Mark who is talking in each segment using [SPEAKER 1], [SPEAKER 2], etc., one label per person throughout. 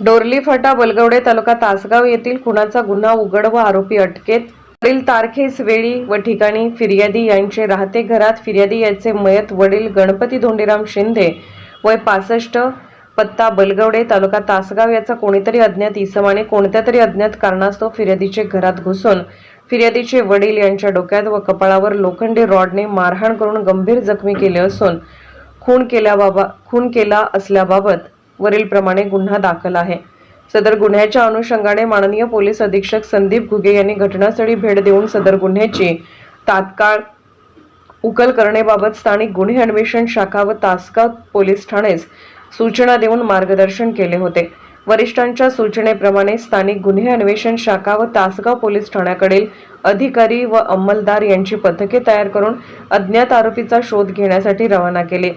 [SPEAKER 1] डोरली फाटा बलगवडे तालुका तासगाव येथील खुनाचा गुन्हा उघड व आरोपी अटकेत. वडील तारखेस वेळी व ठिकाणी फिर्यादी यांचे राहते घरात. फिर्यादी यांचे मयत वडील गणपती धोंडीराम शिंदे वय पासष्ट पत्ता बलगवडे तालुका तासगाव याचा कोणीतरी अज्ञात इसमाने कोणत्या तरी अज्ञात कारणास्तव फिर्यादीचे घरात घुसून फिर्यादीचे वडील यांच्या डोक्यात व कपाळावर लोखंडी रॉडने मारहाण करून गंभीर जखमी केले असून खून केल्याबाबा खून केला असल्याबाबत वरीलप्रमाणे गुन्हा दाखल आहे. सदर गुन्ह्याच्या अनुषंगाने माननीय पोलीस अधीक्षक संदीप घुगे यांनी घटनास्थळी भेट देऊन सदर गुन्ह्याची तात्काळ उकल करण्याबाबत स्थानिक गुन्हे अन्वेषण शाखा व तासगाव पोलीस ठाणेस सूचना देऊन मार्गदर्शन केले होते. वरिष्ठांच्या सूचनेप्रमाणे स्थानिक गुन्हे अन्वेषण शाखा व तासगाव पोलीस ठाण्याकडील अधिकारी व अंमलदार यांची पथके तयार करून अज्ञात आरोपीचा शोध घेण्यासाठी रवाना केले.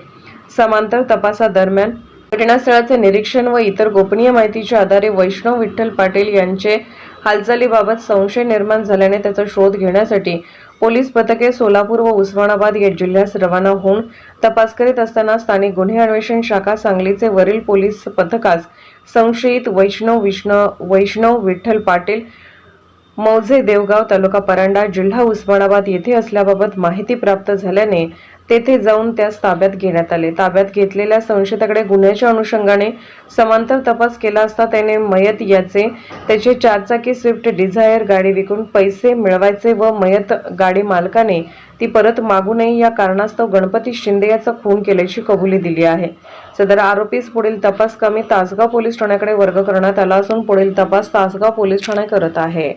[SPEAKER 1] समांतर तपासादरम्यान घटनास्थळाचे निरीक्षण व इतर गोपनीय माहितीच्या आधारे वैष्णव विठ्ठल पाटील यांचे हालचालीबाबत संशय निर्माण झाल्याने त्याचा शोध घेण्यासाठी पोलीस पथके सोलापूर व उस्मानाबाद या जिल्ह्यास रवाना होऊन तपास करीत असताना स्थानिक गुन्हे अन्वेषण शाखा सांगलीचे वरील पोलीस पथकास संशयित वैष्णव विष्णव वैष्णव विठ्ठल पाटील मौजे देवगाव तालुका परांडा जिल्हा उस्मानाबाद येथे असल्याबाबत माहिती प्राप्त झाल्याने तेथे जाऊन त्यास ताब्यात घेण्यात आले. ताब्यात घेतलेल्या संशयिताकडे गुन्ह्याच्या अनुषंगाने समांतर तपास केला असता त्याने मयत याचे त्याचे चारचाकी स्विफ्ट डिझायर गाडी विकून पैसे मिळवायचे व मयत गाडी मालकाने ती परत मागू नये या कारणास्तव गणपती शिंदे याचा खून केल्याची कबुली दिली आहे. सदर आरोपीस पुढील तपास कमी तासगाव पोलीस ठाण्याकडे वर्ग करण्यात आला असून पुढील तपास तासगाव पोलीस ठाणे करत आहे.